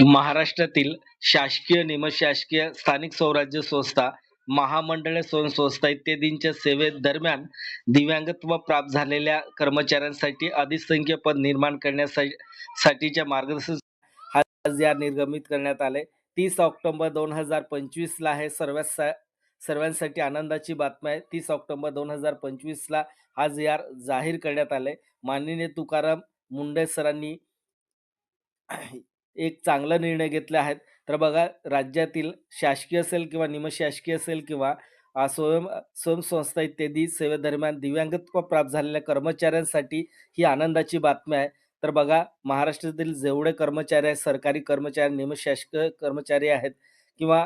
महाराष्ट्रातील शासकीय निमशासकीय स्थानिक स्वराज्य संस्था महामंडळे स्वयंसंस्था इत्यादींच्या सेवेदरम्यान दिव्यांगत्व प्राप्त झालेल्या कर्मचाऱ्यांसाठी अधिसंख्य पद निर्माण करण्यासाठी साठीच्या मार्गदर्शन आज या निर्गमित करण्यात आले. तीस ऑक्टोबर दोन हजार पंचवीसला हे सर्व सर्वांसाठी आनंदाची बातमी आहे. तीस ऑक्टोबर दोन हजार पंचवीसला आज यार जाहीर करण्यात आले. माननीय तुकाराम मुंडे सरांनी एक चांगला निर्णय घेतले आहेत. तर बघा राज्यातील शासकीय असेल किंवा निमशासकीय असेल किंवा स्वयं स्वयंसंस्था इत्यादी सेवेदरम्यान दिव्यांगत्व प्राप्त झालेल्या कर्मचाऱ्यांसाठी ही आनंदाची बातमी आहे. तर बघा महाराष्ट्रातील जेवढे कर्मचारी आहेत सरकारी कर्मचारी निमशासकीय कर्मचारी आहेत किंवा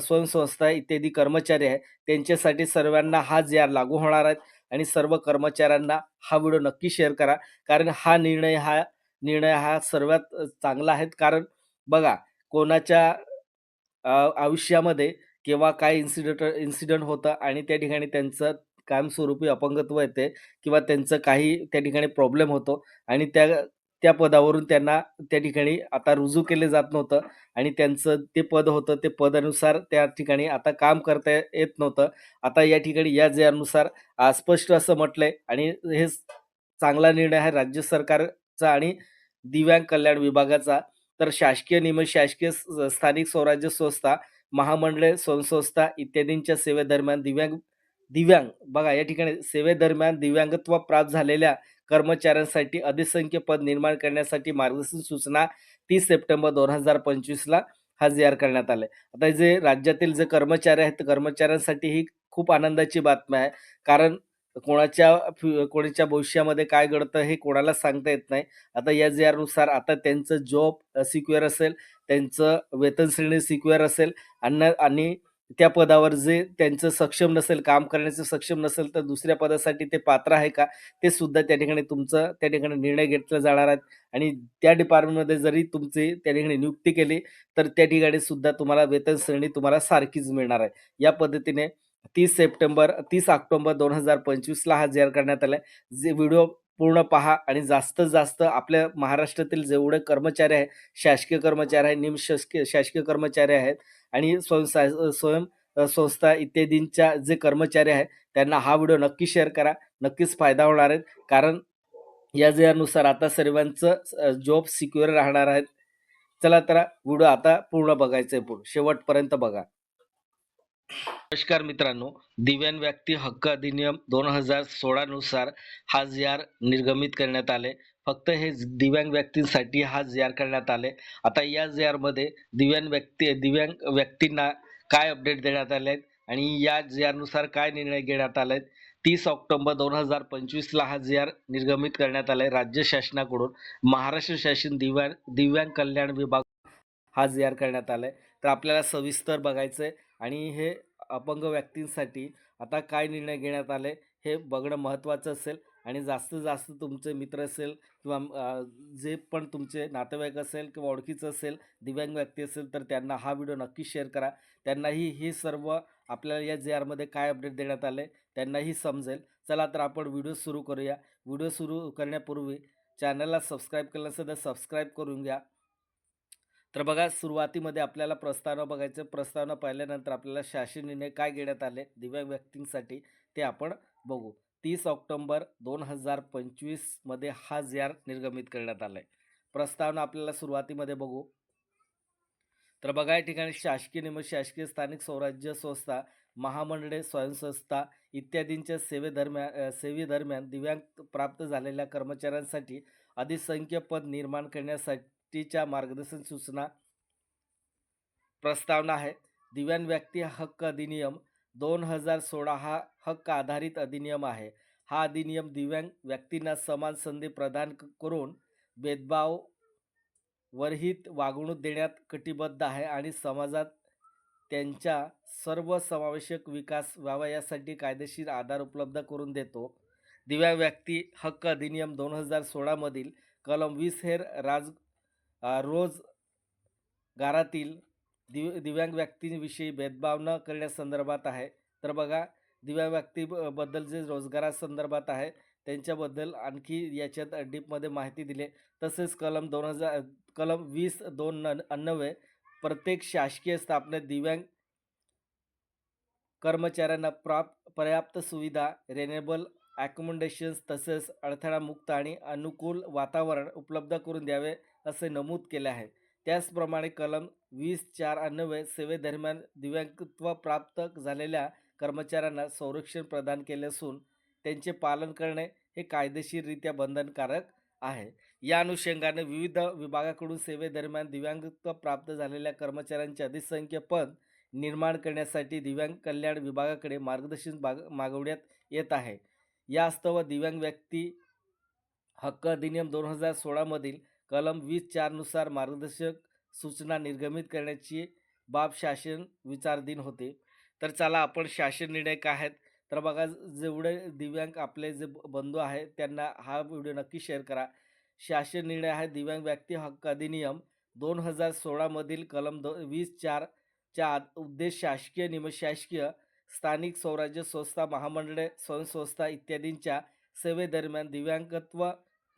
स्वयंसंस्था इत्यादी कर्मचारी आहेत त्यांच्यासाठी सर्वांना हा जे लागू होणार आहेत आणि सर्व कर्मचाऱ्यांना हा व्हिडिओ नक्की शेअर करा. कारण हा निर्णय हा निर्णय हा सर्वात चांगला आहे. कारण बघा कोणाच्या आयुष्यामध्ये केव्हा काय इन्सिडंट इन्सिडंट होतं आणि त्या ठिकाणी त्यांचं कायमस्वरूपी अपंगत्व येते किंवा त्यांचं काही त्या ठिकाणी प्रॉब्लेम होतो आणि त्या त्या पदावरून त्यांना त्या ठिकाणी आता रुजू केले जात नव्हतं आणि त्यांचं ते पद होतं ते पदानुसार त्या ठिकाणी आता काम करता येत नव्हतं. आता या ठिकाणी या जयानुसार स्पष्ट असं म्हटलंय आणि हे चांगला निर्णय आहे राज्य सरकारचा आणि दिव्यांग कल्याण विभागाचा तर शासकीय निमशासकीय शासकीय स्थानिक स्वराज्य संस्था महामंडळे स्वयंसंस्था इत्यादींच्या सेवेदरम्यान दिव्यांग दिव्यांग बघा या ठिकाणी सेवेदरम्यान दिव्यांगत्व प्राप्त झालेल्या कर्मचाऱ्यांसाठी अधिसंख्य पद निर्माण करण्यासाठी मार्गदर्शन सूचना तीस सप्टेंबर दोन हजार पंचवीसला हा करण्यात आले आता जे राज्यातील जे कर्मचारी आहेत कर्मचाऱ्यांसाठी ही खूप आनंदाची बातमी आहे. कारण कोणाच्या फ्यु- कोणाच्या भविष्यामध्ये काय घडतं हे कोणाला सांगता येत नाही. आता या जे आता त्यांचं जॉब सिक्युअर असेल त्यांचं वेतन श्रेणी सिक्युअर असेल आणि आणि त्या पदावर जे त्यांचं सक्षम नसेल काम करण्याचं सक्षम नसेल तर दुसऱ्या पदासाठी ते पात्र आहे का? ते सुद्धा त्या ठिकाणी तुमचं त्या ठिकाणी निर्णय घेतला जाणार आहेत. आणि त्या डिपार्टमेंटमध्ये जरी तुमची त्या ठिकाणी नियुक्ती केली तर त्या ठिकाणी सुद्धा तुम्हाला वेतन श्रेणी तुम्हाला सारखीच मिळणार आहे. या पद्धतीने तीस सप्टेंबर तीस ऑक्टोबर दोन हजार पंचवीसला हा जाहीर करण्यात आला आहे जे व्हिडिओ पूर्ण पहा आणि जास्तीत जास्त आपल्या महाराष्ट्रातील जेवढे कर्मचारी आहे शासकीय कर्मचारी आहे निमशासकीय शासकीय कर्मचारी आहेत आणि स्वयं स्वयं संस्था इत्यादींच्या जे कर्मचारी आहेत त्यांना हा व्हिडिओ नक्की शेअर करा. नक्कीच फायदा होणार आहे. कारण या जयानुसार आता सर्वांचं जॉब सिक्युअर राहणार आहेत. चला तर व्हिडिओ आता पूर्ण बघायचं आहे पूर्ण शेवटपर्यंत बघा. नमस्कार मित्रांनो दिव्यांग व्यक्ती हक्क अधिनियम दोन हजार सोळा नुसार हा जी निर्गमित करण्यात आले. फक्त हे दिव्यांग व्यक्तींसाठी हा जी करण्यात आले. आता या जी मध्ये दिव्यांग व्यक्ती दिव्यांग व्यक्तींना काय अपडेट देण्यात आले आहेत आणि या जी नुसार काय निर्णय घेण्यात आले आहेत तीस ऑक्टोबर दोन हजार पंचवीसला हा जी निर्गमित करण्यात आलाय. राज्य शासनाकडून महाराष्ट्र शासन दिव्यांग दिव्यांग कल्याण विभाग हा जी करण्यात आलाय. तर आपल्याला सविस्तर बघायचंय. आणि हे अपंग व्यक्तींसाठी आता काय निर्णय घेण्यात आले हे बघणं महत्त्वाचं असेल. आणि जास्तीत जास्त तुमचे मित्र असेल किंवा जे पण तुमचे नातेवाईक असेल किंवा ओळखीचं असेल दिव्यांग व्यक्ती असेल तर त्यांना हा व्हिडिओ नक्की शेअर करा. त्यांनाही हे सर्व आपल्याला या जे आरमध्ये काय अपडेट देण्यात आले त्यांनाही समजेल. चला तर आपण व्हिडिओ सुरू करूया. व्हिडिओ सुरू करण्यापूर्वी चॅनलला सबस्क्राईब केलं नसेल तर सबस्क्राईब करून घ्या. तर बघा सुरुवातीमध्ये आपल्याला प्रस्तावना बघायचं. प्रस्तावना पाहिल्यानंतर आपल्याला शासन निर्णय काय घेण्यात आले? दिव्यांग व्यक्तींसाठी ते आपण बघू. तीस ऑक्टोंबर दोन हजार पंचवीसमध्ये हा जार निर्गमित करण्यात आला आहे प्रस्तावना आपल्याला सुरुवातीमध्ये बघू. तर बघा या ठिकाणी शासकीय निम शासकीय स्थानिक स्वराज्य संस्था महामंडळे स्वयंसंस्था इत्यादींच्या सेवेदरम्यान सेवेदरम्यान दिव्यांग प्राप्त झालेल्या कर्मचाऱ्यांसाठी अधिसंख्य पद निर्माण करण्यासाठी टीच्या मार्गदर्शन सूचना प्रस्तावना आहे दिव्यांग व्यक्ती हक्क अधिनियम दोन हजार सोळा हा हक्क आधारित अधिनियम आहे. हा अधिनियम दिव्यांग व्यक्तींना समान संधी प्रदान करून भेदभाव वरहित वागणूक देण्यात कटिबद्ध आहे आणि समाजात त्यांच्या सर्वसमावेशक विकास व्हावा यासाठी कायदेशीर आधार उपलब्ध करून देतो. दिव्यांग व्यक्ती हक्क अधिनियम दोन हजार सोळामधील कलम वीस हेर राज रोज गारातील दिव दिव्यांग व्यक्तींविषयी भेदभाव न करण्यासंदर्भात आहे. तर बघा दिव्यांग व्यक्तीबद्दल जे रोजगारासंदर्भात आहे त्यांच्याबद्दल आणखी याच्यात डीपमध्ये माहिती दिली. तसेच कलम दोन हजार कलम वीस दोन न अन्वये प्रत्येक शासकीय स्थापनेत दिव्यांग कर्मचाऱ्यांना प्राप्त पर्याप्त सुविधा, रेनेबल ॲकोमोडेशन्स तसेच अडथळामुक्त आणि अनुकूल वातावरण उपलब्ध करून द्यावे असे नमूद केले आहे. त्याचप्रमाणे कलम वीस चार अन्नवे सेवेदरम्यान दिव्यांगत्व प्राप्त झालेल्या कर्मचाऱ्यांना संरक्षण प्रदान केले असून त्यांचे पालन करणे हे कायदेशीररित्या बंधनकारक आहे. या अनुषंगाने विविध विभागाकडून सेवेदरम्यान दिव्यांगत्व प्राप्त झालेल्या कर्मचाऱ्यांचे अधिसंख्य पद निर्माण करण्यासाठी दिव्यांग कल्याण विभागाकडे मार्गदर्शन बाग मागवण्यात येत आहे. यास्तव दिव्यांग व्यक्ती हक्क अधिनियम दोन हजार सोळामधील कलम वीस चारनुसार मार्गदर्शक सूचना निर्गमित करण्याची बाब शासन विचारधीन होते. तर चला आपण शासन निर्णय काय आहेत तर बघा जेवढे दिव्यांग आपले जे ब बंधू आहेत त्यांना हा व्हिडिओ नक्की शेअर करा. शासन निर्णय आहे दिव्यांग व्यक्ती हक्क अधिनियम दोन हजार सोळामधील कलम दो वीस चारच्या उद्देश शासकीय, निमशासकीय, स्थानिक स्वराज्य संस्था, महामंडळे, स्वयंसंस्था इत्यादींच्या सेवेदरम्यान दिव्यांगत्व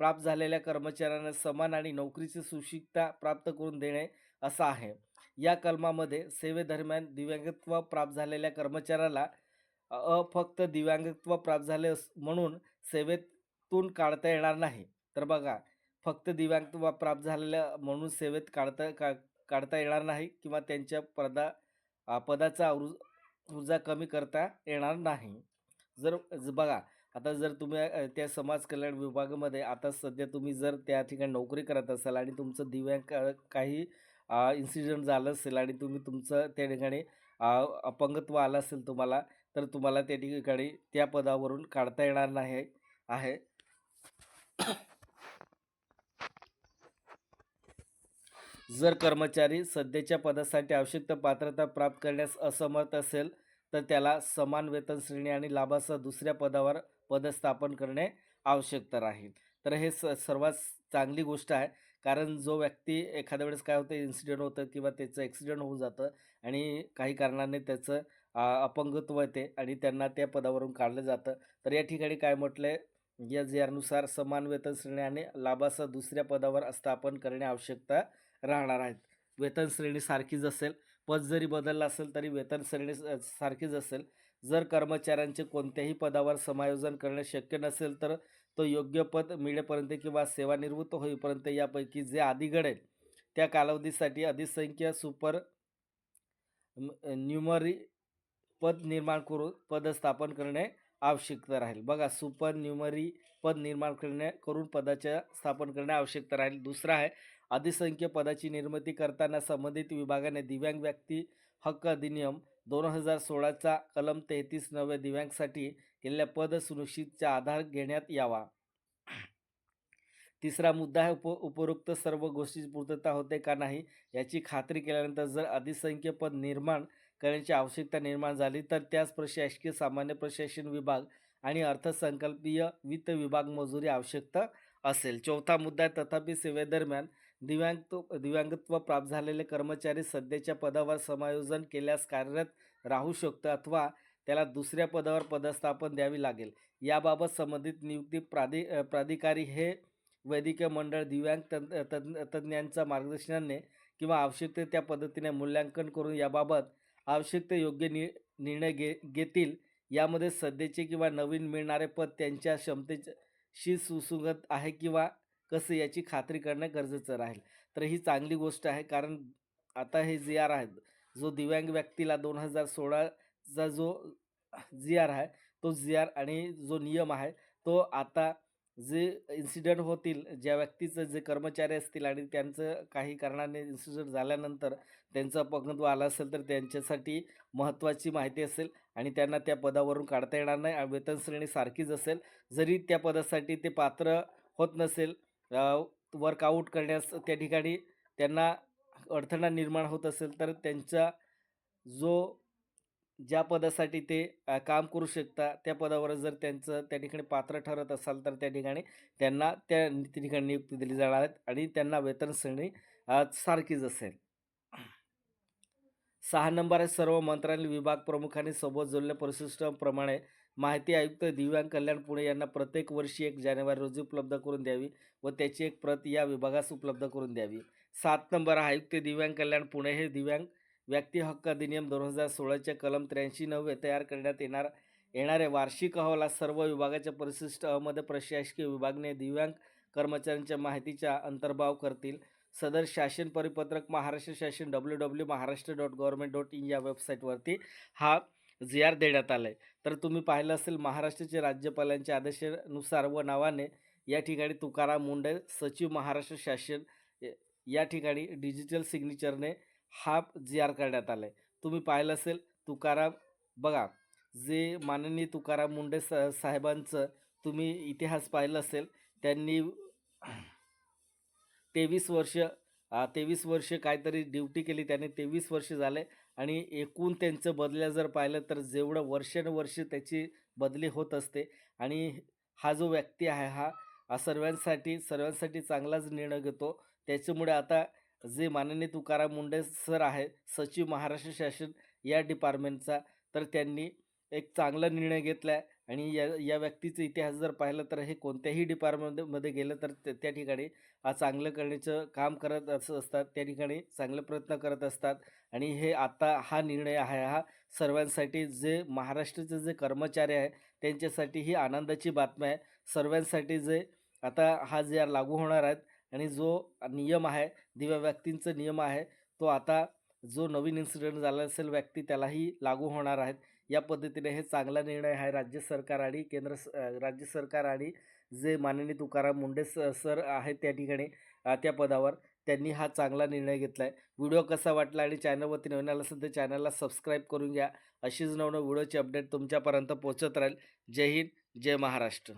प्राप्त झालेल्या कर्मचाऱ्यांना समान आणि नोकरीची सुशिकता प्राप्त करून देणे असं आहे. या कलमामध्ये सेवेदरम्यान दिव्यांगत्व प्राप्त झालेल्या कर्मचाऱ्याला अ फक्त दिव्यांगत्व प्राप्त झाले अस म्हणून सेवेतून काढता येणार नाही. तर बघा फक्त दिव्यांगत्व प्राप्त झालेल्या म्हणून सेवेत काढता का काढता येणार नाही किंवा त्यांच्या पदा पदाचा उर ऊर्जा कमी करता येणार नाही. जर बघा आता जर तुम्ही त्या समाज कल्याण विभागामध्ये आता सध्या तुम्ही जर त्या ठिकाणी नोकरी करत असाल आणि तुमचं दिव्यांग काही इन्सिडेंट झालं असेल आणि तुम्ही तुमचं त्या ठिकाणी अपंगत्व आलं असेल तुम्हाला तर तुम्हाला त्या ठिकाणी त्या पदावरून काढता येणार नाही आहे. जर कर्मचारी सध्याच्या पदासाठी आवश्यक पात्रता प्राप्त करण्यास असमर्थ असेल तर त्याला समान वेतन श्रेणी आणि लाभासह दुसऱ्या पदावर पदस्थापन करणे आवश्यक राहील. तर हे स सर्वात चांगली गोष्ट आहे. कारण जो व्यक्ती एखाद्या वेळेस काय होतं इन्सिडेंट होतं किंवा त्याचं ॲक्सिडेंट होऊन जातं आणि काही कारणाने त्याचं अपंगत्व येते आणि त्यांना त्या पदावरून काढलं जातं. तर या ठिकाणी काय म्हटलं आहे या यानुसार समान वेतन श्रेणी आणि लाभासह दुसऱ्या पदावर स्थापन करणे आवश्यकता राहणार आहेत. वेतन श्रेणी सारखीच असेल. पद जरी बदललं असेल तरी वेतन श्रेणी स सारखीच असेल. जर कर्मचाऱ्यांचे कोणत्याही पदावर समायोजन करणे शक्य नसेल तर तो योग्य पद मिळेपर्यंत किंवा सेवानिवृत्त होईपर्यंत यापैकी जे आधी घडेल त्या कालावधीसाठी अधिसंख्य सुपर न्युमरी न्यूमरी पद निर्माण करून पदस्थापन करणे आवश्यकता राहील. बघा सुपर न्यूमरी पद निर्माण करणे करून पदाच्या स्थापन करणे आवश्यकता राहील. दुसरा आहे अधिसंख्य पदाची निर्मिती करताना संबंधित विभागाने दिव्यांग व्यक्ती हक्क अधिनियम दोन हजार सोळाचा कलम तेहतीस नव्या दिव्यांगसाठी केलेल्या पद सुनिश्चितचा आधार घेण्यात यावा. तिसरा मुद्दा आहे उप उपरोक्त सर्व गोष्टीची पूर्तता होते का नाही याची खात्री केल्यानंतर जर अधिसंख्य पद निर्माण करण्याची आवश्यकता निर्माण झाली तर त्यास प्रशासकीय, सामान्य प्रशासन विभाग आणि अर्थसंकल्पीय वित्त विभाग मंजुरी आवश्यकता असेल. चौथा मुद्दा आहे तथापि सेवेदरम्यान दिव्यांगत्व दिव्यांगत्व प्राप्त झालेले कर्मचारी सध्याच्या पदावर समायोजन केल्यास कार्यरत राहू शकतो अथवा त्याला दुसऱ्या पदावर पदस्थापन द्यावी लागेल. याबाबत संबंधित नियुक्ती प्राधि प्राधिकारी हे वैद्यकीय मंडळ दिव्यांग तंत तज्ञ मार्गदर्शनाने किंवा आवश्यक ते त्या पद्धतीने मूल्यांकन करून याबाबत आवश्यक ते योग्य नि निर्णय घे घेतील. यामध्ये सध्याचे किंवा नवीन मिळणारे पद त्यांच्या क्षमतेशी सुसंगत आहे किंवा कसं याची खात्री करणं गरजेचं राहील. तर ही चांगली गोष्ट आहे कारण आता हे जी-आर आहेत जो दिव्यांग व्यक्तीला दोन हजार सोळाचा जो जी-आर आहे तो जी-आर आणि जो नियम आहे तो आता जे इन्सिडेंट होतील ज्या व्यक्तीचं जे कर्मचारी असतील आणि त्यांचं काही कारणाने इन्सिडेंट झाल्यानंतर त्यांचं अपंगत्व आलं असेल तर त्यांच्यासाठी महत्त्वाची माहिती असेल आणि त्यांना त्या पदावरून काढता येणार नाही वेतन श्रेणी सारखीच असेल. जरी त्या पदासाठी ते पात्र होत नसेल वर्कआउट करण्यास त्या ठिकाणी त्यांना अडथळा निर्माण होत असेल तर त्यांचा जो ज्या पदासाठी ते काम करू शकता त्या पदावर जर त्यांचं त्या ठिकाणी पात्र ठरत असाल तर त्या ठिकाणी त्यांना त्या ठिकाणी नियुक्ती दिली जाणार आहेत आणि त्यांना वेतन श्रेणी सारखीच असेल. सहा नंबर आहे सर्व मंत्रालय विभाग प्रमुखांनी सोबत जोडलेल्या परिशिष्टाप्रमाणे माहिती आयुक्त दिव्यांग कल्याण पुणे यांना प्रत्येक वर्षी एक जानेवारी रोजी उपलब्ध करून द्यावी व त्याची एक प्रत या विभागास उपलब्ध करून द्यावी. सात नंबर आयुक्त दिव्यांग कल्याण पुणे हे दिव्यांग व्यक्ती हक्क अधिनियम दोन हजार सोळाच्या कलम त्र्याऐंशी नव्वे तयार करण्यात येणार येणारे वार्षिक अहवालात सर्व विभागाच्या परिशिष्ट अहमद प्रशासकीय विभागने दिव्यांग कर्मचाऱ्यांच्या माहितीचा अंतर्भाव करतील. सदर शासन परिपत्रक महाराष्ट्र शासन W W Maharashtra dot government dot in या वेबसाईटवरती. हा जी आर देण्यात आलं आहे तर तुम्ही पाहिलं असेल महाराष्ट्राचे राज्यपालांच्या आदेशानुसार व नावाने या ठिकाणी तुकाराम मुंडे सचिव महाराष्ट्र शासन या ठिकाणी डिजिटल सिग्नेचरने हा जी आर करण्यात आला आहे तुम्ही पाहिलं असेल तुकाराम बघा जे माननीय तुकाराम मुंडे स साहेबांचं तुम्ही इतिहास पाहिलं असेल त्यांनी तेवीस वर्ष तेवीस वर्ष काहीतरी ड्युटी केली त्याने तेवीस वर्ष झाले. आणि एकूण त्यांचं बदल्या जर पाहिलं तर जेवढं वर्षानुवर्ष त्याची बदली होत असते. आणि हा जो व्यक्ती आहे हा हा सर्वांसाठी सर्वांसाठी चांगलाच निर्णय घेतो. त्याच्यामुळे आता जे माननीय तुकाराम मुंडे सर आहे सचिव महाराष्ट्र शासन या डिपार्टमेंटचा तर त्यांनी एक चांगला निर्णय घेतला आहे आणि या या व्यक्तीचा इतिहास जर पाहिलं तर हे कोणत्याही डिपार्टमेंटमध्ये गेलं तर त्या त्या ठिकाणी हा चांगलं करण्याचं काम करत असं असतात. त्या ठिकाणी चांगले प्रयत्न करत असतात. आणि हे आता हा निर्णय आहे. हा सर्वांसाठी जे महाराष्ट्राचे जे कर्मचारी आहे त्यांच्यासाठी ही आनंदाची बातमी आहे. सर्वांसाठी जे आता हा जे लागू होणार आहेत आणि जो नियम आहे दिव्या व्यक्तींचा नियम आहे तो आता जो नवीन इन्सिडेंट झाला असेल व्यक्ती त्यालाही लागू होणार आहेत. या पद्धतीने हे चांगला निर्णय आहे राज्य सरकार आणि केंद्र राज्य सरकार आणि जे माननीय तुकाराम मुंडे स सर आहेत त्या ठिकाणी त्या पदावर त्यांनी हा चांगला निर्णय घेतला आहे व्हिडिओ कसा वाटला आणि चॅनलवरती नवीन आला असेल तर चॅनलला सबस्क्राईब करून घ्या. अशीच नवनव व्हिडिओची अपडेट तुमच्यापर्यंत पोहोचत राहील. जय हिंद जय महाराष्ट्र.